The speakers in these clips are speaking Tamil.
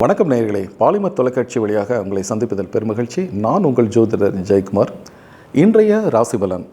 வணக்கம் நேயர்களே. பாலிமர் தொலைக்காட்சி வழியாக உங்களை சந்திப்பதில் பெருமகிழ்ச்சி. நான் உங்கள் ஜோதிடர் ஜெயக்குமார். இன்றைய ராசிபலன்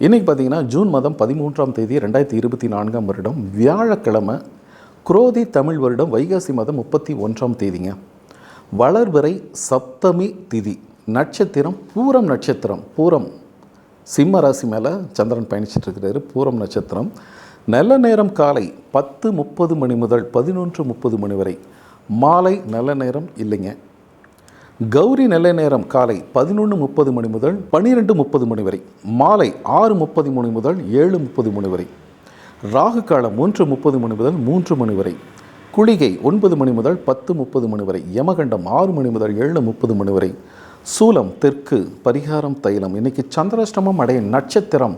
இன்றைக்கி பார்த்தீங்கன்னா ஜூன் மாதம் பதிமூன்றாம் தேதி ரெண்டாயிரத்தி இருபத்தி நான்காம் வருடம் வியாழக்கிழமை குரோதி தமிழ் வருடம் வைகாசி மாதம் முப்பத்தி ஒன்றாம் தேதிங்க. வளர்வரை சப்தமி திதி. நட்சத்திரம் பூரம் நட்சத்திரம் பூரம். சிம்ம ராசி மேலே சந்திரன் பயணிச்சிட்ருக்கிறாரு பூரம் நட்சத்திரம். நல்ல நேரம் காலை பத்து முப்பது மணி முதல் பதினொன்று முப்பது மணி வரை. மாலை நல்ல நேரம் இல்லைங்க. கௌரி நல்ல நேரம் காலை பதினொன்று முப்பது மணி முதல் பன்னிரெண்டு முப்பது மணி வரை மாலை ஆறு முப்பது மணி முதல் ஏழு முப்பது மணி வரை ராகு காலம் மூன்று முப்பது மணி முதல் மூன்று மணி வரை குளிகை ஒன்பது மணி முதல் பத்து முப்பது மணி வரை யமகண்டம் ஆறு மணி முதல் ஏழு முப்பது மணி வரை சூலம் தெற்கு பரிகாரம் தைலம். இன்னைக்கு சந்திராஷ்டமம் அடைய நட்சத்திரம்.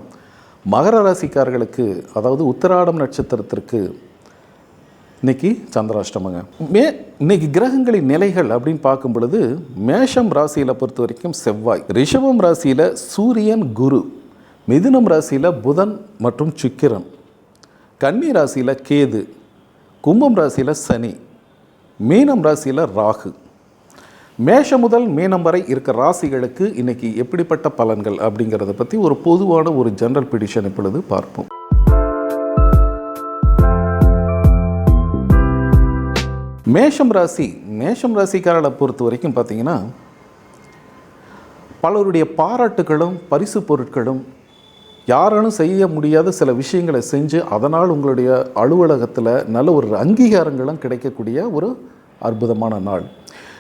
மகர ராசிக்காரர்களுக்கு அதாவது உத்திராடம் நட்சத்திரத்திற்கு இன்னைக்கு சந்திராஷ்டமங்க. மே இன்னைக்கு கிரகங்களின் நிலைகள் அப்படின்னு பார்க்கும் பொழுது மேஷம் ராசியில் பொறுத்த வரைக்கும் செவ்வாய். ரிஷபம் ராசியில் சூரியன் குரு. மிதுனம் ராசியில் புதன் மற்றும் சுக்கிரன். கன்னி ராசியில் கேது. கும்பம் ராசியில் சனி. மீனம் ராசியில் ராகு. மேஷம் முதல் மீனம் வரை இருக்க ராசிகளுக்கு இன்னைக்கு எப்படிப்பட்ட பலன்கள் அப்படிங்கிறத பற்றி ஒரு பொதுவான ஒரு ஜென்ரல் பிடிஷன் இப்பொழுது பார்ப்போம். மேஷம் ராசி மேஷம் ராசிக்காரர்களை பொறுத்த வரைக்கும் பார்த்தீங்கன்னா பலருடைய பாராட்டுகளும் பரிசு பொருட்களும் யாராலும் செய்ய முடியாத சில விஷயங்களை செஞ்சு அதனால் உங்களுடைய அலுவலகத்தில் நல்ல ஒரு அங்கீகாரங்களும் கிடைக்கக்கூடிய ஒரு அற்புதமான நாள்.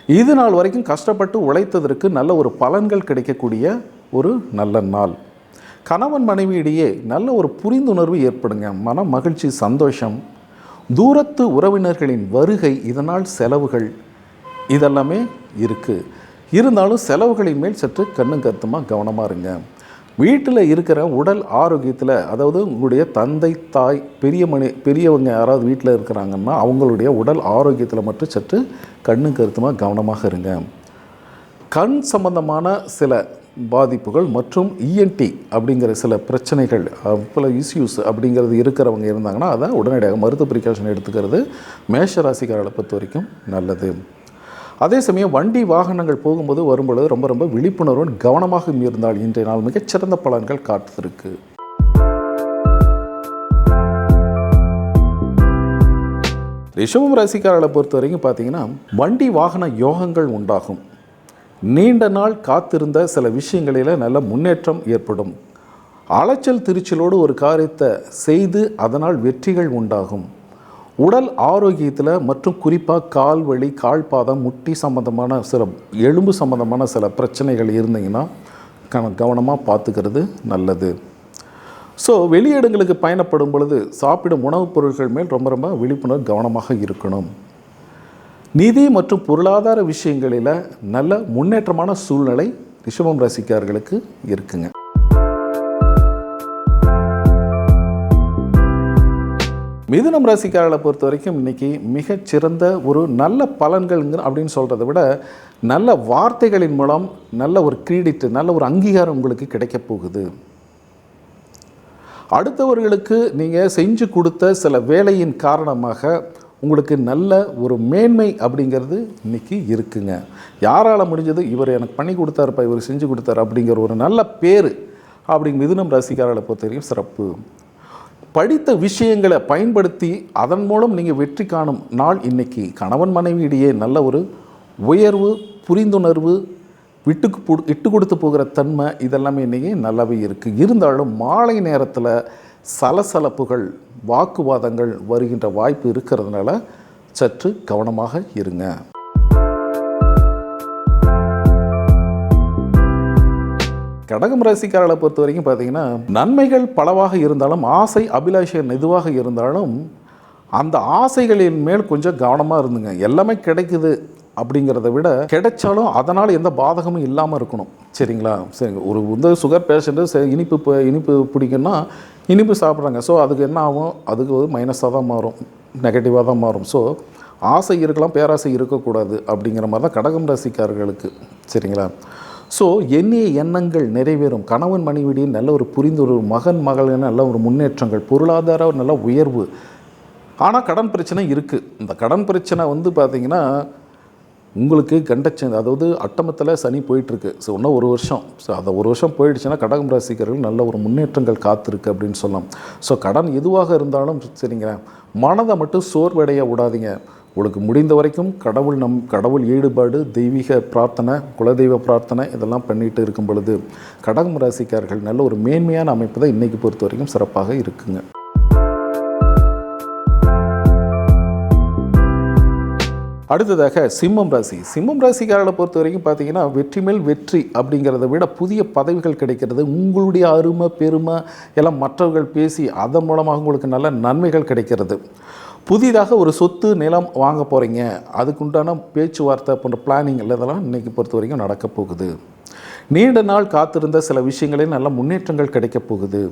இது நாள் வரைக்கும் கஷ்டப்பட்டு உழைத்ததற்கு நல்ல ஒரு பலன்கள் கிடைக்கக்கூடிய ஒரு நல்ல நாள். கணவன் மனைவியிடையே நல்ல ஒரு புரிந்துணர்வு ஏற்படுங்க. மன மகிழ்ச்சி சந்தோஷம் தூரத்து உறவினர்களின் வருகை இதனால் செலவுகள் இதெல்லாமே இருக்குது இருந்தாலும் செலவுகளின் மேல் சற்று கண்ணும் கருத்துமாக கவனமாக இருங்க. வீட்டில் இருக்கிற உடல் ஆரோக்கியத்தில் அதாவது உங்களுடைய தந்தை தாய் பெரிய மணி பெரியவங்க யாராவது வீட்டில் இருக்கிறாங்கன்னா அவங்களுடைய உடல் ஆரோக்கியத்தில் மட்டும் சற்று கண்ணும் கருத்துமாக கவனமாக இருங்க. கண் சம்பந்தமான சில பாதிப்புகள் மற்றும் இஎன்டி அப்படிங்கிற சில பிரச்சனைகள் பல இஸ்யூஸ் அப்படிங்கிறது இருக்கிறவங்க இருந்தாங்கன்னா அதை உடனடியாக மருத்துவ ப்ரிகாஷன் எடுத்துக்கிறது மேஷ ராசிக்காரர்களை பொறுத்த வரைக்கும் நல்லது. அதே சமயம் வண்டி வாகனங்கள் போகும்போது வரும்பொழுது ரொம்ப ரொம்ப விழிப்புணர்வுடன் கவனமாக இருந்தால் இன்றைய நாள் மிகச்சிறந்த பலன்கள் காத்திருக்கு. ரிஷபம் ராசிக்காரர்களை பொறுத்த வரைக்கும் பார்த்தீங்கன்னா வண்டி வாகன யோகங்கள் உண்டாகும். நீண்ட நாள் காத்திருந்த சில விஷயங்களில் நல்ல முன்னேற்றம் ஏற்படும். அலைச்சல் திருச்சலோடு ஒரு காரியத்தை செய்து அதனால் வெற்றிகள் உண்டாகும். உடல் ஆரோக்கியத்தில் மற்றும் குறிப்பாக கால் வலி கால் பாதம் முட்டி சம்மந்தமான சில எலும்பு சம்மந்தமான சில பிரச்சனைகள் இருந்தீங்கன்னா கன கவனமாக பார்த்துக்கிறது நல்லது. ஸோ வெளியிடங்களுக்கு பயணப்படும் பொழுது சாப்பிடும் உணவுப் பொருட்கள் மேல் ரொம்ப ரொம்ப விழிப்புணர்வு கவனமாக இருக்கணும். நிதி மற்றும் பொருளாதார விஷயங்களில் நல்ல முன்னேற்றமான சூழ்நிலை ரிஷபம் ராசிக்காரர்களுக்கு இருக்குங்க. மிதுனம் ராசிக்காரர்களை பொறுத்த வரைக்கும் இன்னைக்கு மிகச்சிறந்த ஒரு நல்ல பலன்கள்ங்கிற அப்படின்னு சொல்கிறத விட நல்ல வார்த்தைகளின் மூலம் நல்ல ஒரு கிரெடிட் நல்ல ஒரு அங்கீகாரம் உங்களுக்கு கிடைக்க போகுது. அடுத்தவர்களுக்கு நீங்கள் செஞ்சு கொடுத்த சில வேலையின் காரணமாக உங்களுக்கு நல்ல ஒரு மேன்மை அப்படிங்கிறது இன்றைக்கி இருக்குங்க. யாரால் முடிஞ்சது? இவர் எனக்கு பண்ணி கொடுத்தாருப்பா இவர் செஞ்சு கொடுத்தாரு அப்படிங்கிற ஒரு நல்ல பேர் அப்படிங்க மிதுனம் ராசிக்காரர்களை பொறுத்தவரைக்கும் சிறப்பு. படித்த விஷயங்களை பயன்படுத்தி அதன் மூலம் நீங்கள் வெற்றி காணும் நாள் இன்றைக்கி கணவன் மனைவியிடையே நல்ல ஒரு உயர்வு புரிந்துணர்வு விட்டுக்கு இட்டு கொடுத்து போகிற தன்மை இதெல்லாமே இன்றைக்கி நல்லாவே இருக்குது இருந்தாலும் மாலை நேரத்தில் சலசலப்புகள் வாக்குவாதங்கள் வருகின்ற வாய்ப்பு இருக்கிறதுனால சற்று கவனமாக இருங்க. கடகம் ராசிக்காரர்களை பொறுத்த வரைக்கும் பார்த்தீங்கன்னா நன்மைகள் பலவாக இருந்தாலும் ஆசை அபிலாஷம் எதுவாக இருந்தாலும் அந்த ஆசைகளின் மேல் கொஞ்சம் கவனமாக இருந்துங்க. எல்லாமே கிடைக்குது அப்படிங்கிறத விட கிடைச்சாலும் அதனால் எந்த பாதகமும் இல்லாமல் இருக்கணும். சரிங்களா? சரிங்க ஒரு வந்து சுகர் பேஷண்ட்டு இனிப்பு இனிப்பு பிடிக்குன்னா இனிப்பு சாப்பிட்றாங்க. ஸோ அதுக்கு என்ன ஆகும்? அதுக்கு வந்து மைனஸாக தான் மாறும். நெகட்டிவாக தான் மாறும். ஸோ ஆசை இருக்கலாம் பேராசை இருக்கக்கூடாது அப்படிங்கிற மாதிரி தான் கடகம் ராசிக்காரர்களுக்கு. சரிங்களா? ஸோ எண்ணிய எண்ணங்கள் நிறைவேறும். கணவன் மனைவிடையே நல்ல ஒரு புரிந்துணர்வு மகன் மகள் நல்ல ஒரு முன்னேற்றங்கள் பொருளாதார நல்ல உயர்வு. ஆனால் கடன் பிரச்சனை இருக்குது இந்த கடன் பிரச்சனை வந்து பார்த்திங்கன்னா உங்களுக்கு கண்டச்சன் அதாவது அட்டமத்தில் சனி போயிட்டுருக்கு. ஸோ இன்னும் ஒரு வருஷம். ஸோ அதை ஒரு வருஷம் போயிடுச்சுன்னா கடகம் ராசிக்காரர்கள் நல்ல ஒரு முன்னேற்றங்கள் காத்திருக்கு அப்படின்னு சொல்லலாம். ஸோ கடன் எதுவாக இருந்தாலும் சரிங்க மனதை மட்டும் சோர்வடைய விடாதீங்க. உங்களுக்கு முடிந்த வரைக்கும் கடவுள் நம் கடவுள் ஈடுபாடு தெய்வீக பிரார்த்தனை குலதெய்வ பிரார்த்தனை இதெல்லாம் பண்ணிட்டு இருக்கும் பொழுது கடகம் ராசிக்காரர்கள் நல்ல ஒரு மேன்மையான அமைப்பு தான் இன்றைக்கி பொறுத்த வரைக்கும் சிறப்பாக இருக்குங்க. அடுத்ததாக சிம்மம் ராசி. சிம்மம் ராசிக்காரர்களை பொறுத்த வரைக்கும் பார்த்தீங்கன்னா வெற்றி மேல் வெற்றி அப்படிங்கிறத விட புதிய பதவிகள் கிடைக்கிறது உங்களுடைய அருமை பெருமை எல்லாம் மற்றவர்கள் பேசி அதன் மூலமாக உங்களுக்கு நல்ல நன்மைகள் கிடைக்கிறது. புதிதாக ஒரு சொத்து நிலம் வாங்க போகிறீங்க அதுக்குண்டான பேச்சுவார்த்தை போன்ற பிளானிங் இதெல்லாம் இன்றைக்கி பொறுத்த வரைக்கும் நடக்க போகுது. நீண்ட நாள் காத்திருந்த சில விஷயங்களில் நல்ல முன்னேற்றங்கள் கிடைக்க போகுது.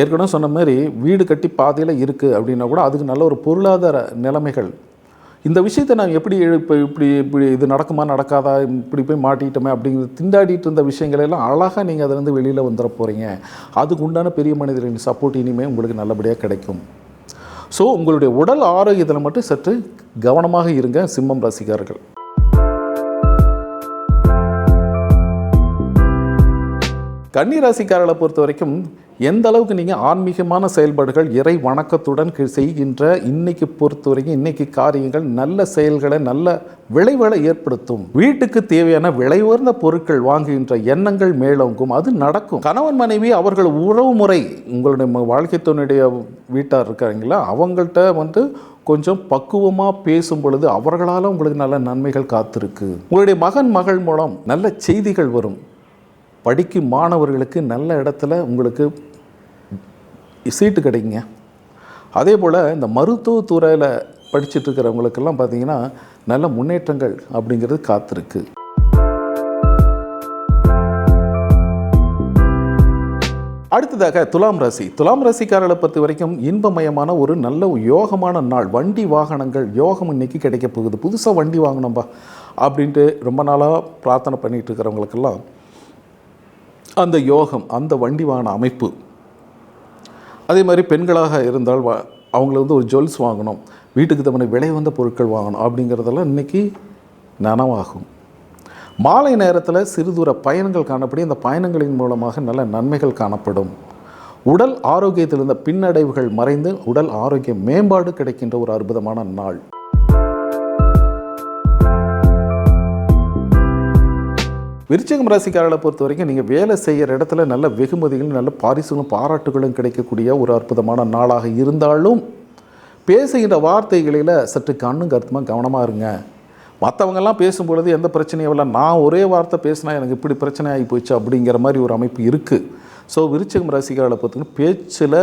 ஏற்கனவே சொன்ன மாதிரி வீடு கட்டி பாதையில் இருக்குது அப்படின்னா கூட அதுக்கு நல்ல ஒரு பொருளாதார நிலைமைகள் இந்த விஷயத்தை நான் எப்படி இப்போ இப்படி இப்படி இது நடக்குமா நடக்காதா இப்படி போய் மாட்டிக்கிட்டோமே அப்படிங்கிறது திண்டாடிட்டு இருந்த விஷயங்களெல்லாம் அழகாக நீங்கள் அதிலேருந்து வெளியில் வந்துட போகிறீங்க அதுக்கு உண்டான பெரிய மனிதர்களின் சப்போர்ட் இனிமேல் உங்களுக்கு நல்லபடியாக கிடைக்கும். ஸோ உங்களுடைய உடல் ஆரோக்கியத்தில் மட்டும் சற்று கவனமாக இருங்க சிம்மம் ரசிகார்கள் கன்னிராசிக்காரர்களை பொறுத்த வரைக்கும் எந்த அளவுக்கு நீங்கள் ஆன்மீகமான செயல்பாடுகள் இறை வணக்கத்துடன் செய்கின்ற இன்னைக்கு பொறுத்த வரைக்கும் இன்னைக்கு காரியங்கள் நல்ல செயல்களை நல்ல விளைவுகளை ஏற்படுத்தும். வீட்டுக்கு தேவையான விலை உயர்ந்த பொருட்கள் வாங்குகின்ற எண்ணங்கள் மேலோங்கும். அது நடக்கும். கணவன் மனைவி அவர்கள் உறவு முறை உங்களுடைய வாழ்க்கை துணையுடைய வீட்டார் இருக்காங்களா அவங்கள்ட்ட வந்து கொஞ்சம் பக்குவமாக பேசும் பொழுது அவர்களால் உங்களுக்கு நல்ல நன்மைகள் காத்திருக்கு. உங்களுடைய மகன் மகள் மூலம் நல்ல செய்திகள் வரும். படிக்கும் மாணவர்களுக்கு நல்ல இடத்துல உங்களுக்கு சீட்டு கிடைக்குங்க. அதே போல் இந்த மருத்துவத்துறையில் படிச்சுட்டு இருக்கிறவங்களுக்கெல்லாம் பார்த்தீங்கன்னா நல்ல முன்னேற்றங்கள் அப்படிங்கிறது காத்திருக்கு. அடுத்ததாக துலாம் ராசி. துலாம் ராசிக்காரர்களை பொறுத்த வரைக்கும் இன்பமயமான ஒரு நல்ல யோகமான நாள். வண்டி வாகனங்கள் யோகம் இன்னைக்கு கிடைக்க போகுது. புதுசாக வண்டி வாங்கினோம்பா அப்படின்ட்டு ரொம்ப நாளாக பிரார்த்தனை பண்ணிகிட்டு இருக்கிறவங்களுக்கெல்லாம் அந்த யோகம் அந்த வண்டிவான அமைப்பு. அதே மாதிரி பெண்களாக இருந்தால் வா அவங்கள வந்து ஒரு ஜுவல்ஸ் வாங்கணும். வீட்டுக்கு தவணை விலை வந்த பொருட்கள் வாங்கணும் அப்படிங்கிறதெல்லாம் இன்றைக்கி நனவாகும். மாலை நேரத்தில் சிறுதூர பயணங்கள் காணப்படி அந்த பயணங்களின் மூலமாக நல்ல நன்மைகள் காணப்படும். உடல் ஆரோக்கியத்தில் இருந்த பின்னடைவுகள் மறைந்து உடல் ஆரோக்கிய மேம்பாடு கிடைக்கின்ற ஒரு அற்புதமான நாள். விருச்சிகம் ராசிக்காரர்களை பொறுத்த வரைக்கும் நீங்கள் வேலை செய்கிற இடத்துல நல்ல வெகுமதிகளும் நல்ல பாரிசுகளும் பாராட்டுகளும் கிடைக்கக்கூடிய ஒரு அற்புதமான நாளாக இருந்தாலும் பேசுகின்ற வார்த்தைகளில் சற்று கண்ணும் கருத்துமாக கவனமாக இருங்க. மற்றவங்கெல்லாம் பேசும்பொழுது எந்த பிரச்சனையும் இல்லை. நான் ஒரே வார்த்தை பேசினா எனக்கு இப்படி பிரச்சனை ஆகி போச்சு அப்படிங்கிற மாதிரி ஒரு அமைப்பு இருக்குது ஸோ விருச்சிகம் ராசிக்காரர்களை பொறுத்தவரைக்கும் பேச்சில்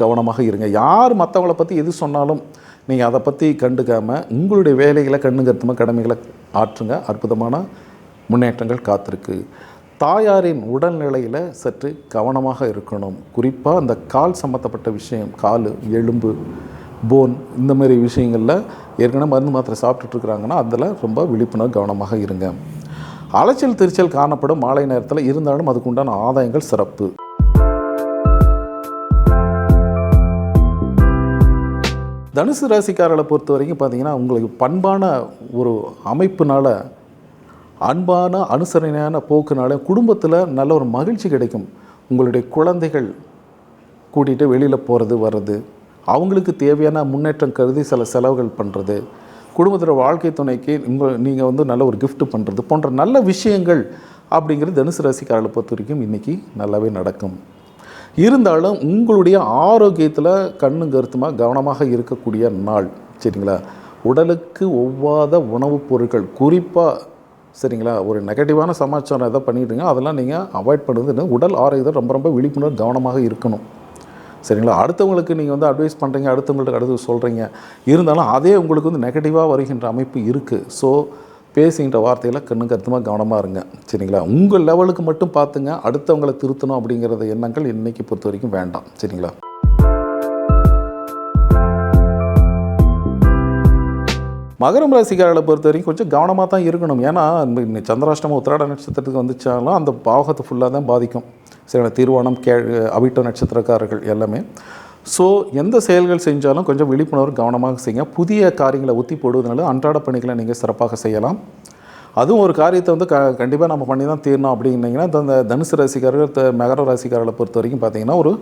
கவனமாக இருங்க. யார் மற்றவங்கள பற்றி எது சொன்னாலும் நீங்கள் அதை பற்றி கண்டுக்காமல் உங்களுடைய வேலைகளை கண்ணு கருத்துமாக கடமைகளை ஆற்றுங்க. அற்புதமான முன்னேற்றங்கள் காத்திருக்கு. தாயாரின் உடல்நிலையில் சற்று கவனமாக இருக்கணும். குறிப்பாக அந்த கால் சம்மந்தப்பட்ட விஷயம் கால் எலும்பு போன் இந்த மாதிரி விஷயங்களில் ஏற்கனவே மருந்து மாத்திரை சாப்பிட்டுட்ருக்குறாங்கன்னா அதில் ரொம்ப விழிப்புணர்வு கவனமாக இருங்க. அலைச்சல் திருச்சல் காணப்படும் மாலை நேரத்தில் இருந்தாலும் அதுக்குண்டான ஆதாயங்கள் சிறப்பு. தனுசு ராசிக்காரர்களை பொறுத்த வரைக்கும் பார்த்தீங்கன்னா உங்களுக்கு பண்பான ஒரு அமைப்புனால அன்பான அனுசரணையான போக்குனால குடும்பத்தில் நல்ல ஒரு மகிழ்ச்சி கிடைக்கும். உங்களுடைய குழந்தைகள் கூட்டிகிட்டு வெளியில் போகிறது வர்றது அவங்களுக்கு தேவையான முன்னேற்றம் கருதி சில செலவுகள் பண்ணுறது குடும்பத்தில் வாழ்க்கை துணைக்கு உங்கள் நீங்கள் வந்து நல்ல ஒரு கிஃப்ட் பண்ணுறது போன்ற நல்ல விஷயங்கள் அப்படிங்கிறது தனுசு ராசிக்காரர்களை பொறுத்த வரைக்கும் இன்றைக்கி நல்லாவே நடக்கும். இருந்தாலும் உங்களுடைய ஆரோக்கியத்தில் கண்ணும் கருத்துமாக கவனமாக இருக்கக்கூடிய நாள் சரிங்களா? உடலுக்கு ஒவ்வாத உணவுப் பொருட்கள் குறிப்பாக சரிங்களா? ஒரு நெகட்டிவான சமாச்சாரம் எதை பண்ணிட்டுங்க அதெல்லாம் நீங்கள் அவாய்ட் பண்ணுறது உடல் ஆரோக்கியத்தை ரொம்ப ரொம்ப விழிப்புணர்வு கவனமாக இருக்கணும். சரிங்களா? அடுத்தவங்களுக்கு நீங்கள் வந்து அட்வைஸ் பண்ணுறீங்க அடுத்தவங்கள்ட்ட அடுத்து சொல்கிறீங்க இருந்தாலும் அதே உங்களுக்கு வந்து நெகட்டிவாக வருகின்ற அமைப்பு இருக்குது ஸோ பேசுகின்ற வார்த்தையில் கண்ணு கருத்துமாக கவனமாக இருங்க. சரிங்களா? உங்கள் லெவலுக்கு மட்டும் பார்த்துங்க. அடுத்தவங்களை திருத்தணும் அப்படிங்கிறத எண்ணங்கள் இன்றைக்கி பொறுத்த வரைக்கும் வேண்டாம். சரிங்களா? மகரம் ராசிக்காரர்களை பொறுத்த வரைக்கும் கொஞ்சம் கவனமாக தான் இருக்கணும். ஏன்னா சந்திராஷ்டமம் உத்திராட நட்சத்திரத்துக்கு வந்துச்சாலும் அந்த பாவகத்தை ஃபுல்லாக தான் பாதிக்கும். சில தீர்வானம் கே அவிட்ட நட்சத்திரக்காரர்கள் எல்லாமே. ஸோ எந்த செயல்கள் செஞ்சாலும் கொஞ்சம் விழிப்புணர்வு கவனமாக செய்யுங்க. புதிய காரியங்களை ஒத்தி போடுவதனால அன்றாட பணிகளை நீங்கள் சிறப்பாக செய்யலாம். அதுவும் ஒரு காரியத்தை வந்து க கண்டிப்பாக நம்ம பண்ணி தான் தீரணும் அப்படின்னீங்கன்னா இந்த தனுசு ராசிக்காரர்கள் த- மகர ராசிக்காரர்களை பொறுத்த வரைக்கும் பார்த்தீங்கன்னா ஒரு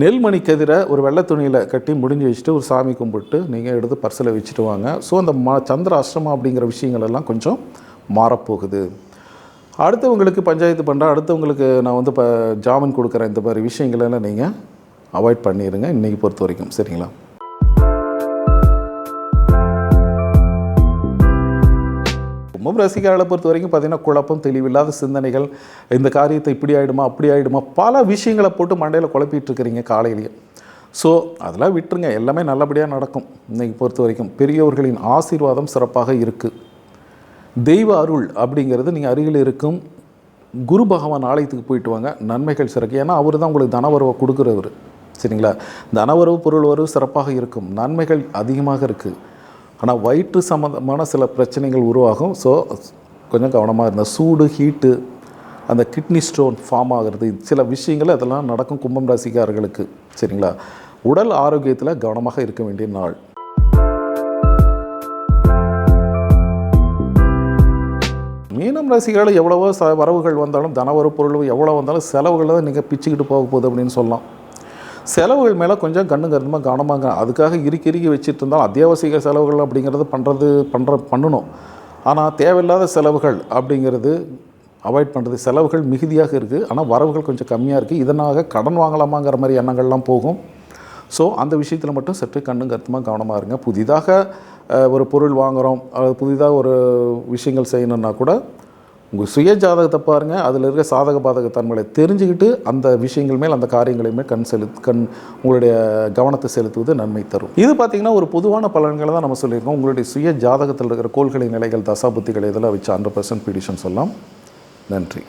நெல்மணி கதிரை ஒரு வெள்ளை துணியில் கட்டி முடிஞ்சு வச்சுட்டு ஒரு சாமி கும்பிட்டு நீங்கள் எடுத்து பர்சில் வச்சுட்டு வாங்க. ஸோ அந்த ம சந்திர அஷ்டமம் அப்படிங்கிற விஷயங்கள் எல்லாம் கொஞ்சம் மாறப்போகுது. அடுத்தவங்களுக்கு பஞ்சாயத்து பண்ணுறேன் அடுத்தவங்களுக்கு நான் வந்து இப்போ ஜாமீன் கொடுக்குறேன். இந்த மாதிரி விஷயங்களெல்லாம் நீங்கள் அவாய்ட் பண்ணிடுங்க இன்றைக்கி பொறுத்த வரைக்கும் சரிங்களா? கும்பம் ரசிகர்களை பொறுத்த வரைக்கும் பார்த்தீங்கன்னா குழப்பம் தெளிவில்லாத சிந்தனைகள் இந்த காரியத்தை இப்படி ஆகிடுமா அப்படி ஆகிடுமா பல விஷயங்களை போட்டு மண்டையில் குழப்பிட்டு இருக்கிறீங்க காலையிலேயே. ஸோ அதெல்லாம் விட்டுருங்க. எல்லாமே நல்லபடியாக நடக்கும். இன்றைக்கி பொறுத்த வரைக்கும் பெரியவர்களின் ஆசீர்வாதம் சிறப்பாக இருக்குது தெய்வ அருள் அப்படிங்கிறது நீங்கள் அருகில் இருக்கும். குரு பகவான் ஆலயத்துக்கு போயிட்டு வாங்க. நன்மைகள் சிறக்கு. ஏன்னா அவர் தான் உங்களுக்கு தனவரவை கொடுக்குறவர். சரிங்களா? தனவரவு பொருள் வரவு சிறப்பாக இருக்கும். நன்மைகள் அதிகமாக இருக்குது ஆனால் வயிற்று சம்மந்தமான சில பிரச்சனைகள் உருவாகும். ஸோ கொஞ்சம் கவனமாக இருந்தால் சூடு ஹீட்டு அந்த கிட்னி ஸ்டோன் ஃபார்ம் ஆகிறது சில விஷயங்கள் அதெல்லாம் நடக்கும் கும்பம் ராசிக்காரர்களுக்கு. சரிங்களா? உடல் ஆரோக்கியத்தில் கவனமாக இருக்க வேண்டிய நாள். மீனம் ராசிகள் எவ்வளவோ ச வரவுகள் வந்தாலும் தனவரவு பொருள் எவ்வளோ வந்தாலும் செலவுகள் தான் நீங்கள் பிச்சுக்கிட்டு போக போகுது அப்படின்னு சொல்லலாம். செலவுகள் மேலே கொஞ்சம் கண்ணு கருத்துமாக கவனமாக அதுக்காக இறுக்கி இறுக்கி வச்சுட்டு இருந்தால் அத்தியாவசிய செலவுகள் அப்படிங்கிறது பண்ணுறது பண்ணுற பண்ணணும். ஆனால் தேவையில்லாத செலவுகள் அப்படிங்கிறது அவாய்ட் பண்ணுறது செலவுகள் மிகுதியாக இருக்குது ஆனால் வரவுகள் கொஞ்சம் கம்மியாக இருக்குது இதனாக கடன் வாங்கலாமாங்கிற மாதிரி எண்ணங்கள்லாம் போகும். ஸோ அந்த விஷயத்தில் மட்டும் சற்று கண்ணும் கருத்துமாக கவனமாக இருங்க. புதிதாக ஒரு பொருள் வாங்குகிறோம் புதிதாக ஒரு விஷயங்கள் செய்யணுன்னா கூட உங்கள் சுய ஜாதகத்தை பாருங்கள் அதில் இருக்க சாதக பாதக தன்மைகளை தெரிஞ்சுக்கிட்டு அந்த விஷயங்கள் மேல் அந்த காரியங்களையுமே கண் செலுத்து கண் உங்களுடைய கவனத்தை செலுத்துவது நன்மை தரும். இது பார்த்திங்கன்னா ஒரு பொதுவான பலன்களை தான் நம்ம சொல்லியிருக்கோம். உங்களுடைய சுய ஜாதகத்தில் இருக்கிற கோள்களின் நிலைகள் தசாபுத்திகள் இதெல்லாம் வச்சு ஹண்ட்ரட் பர்சன்ட் பிடிஷன் சொல்லலாம். நன்றி.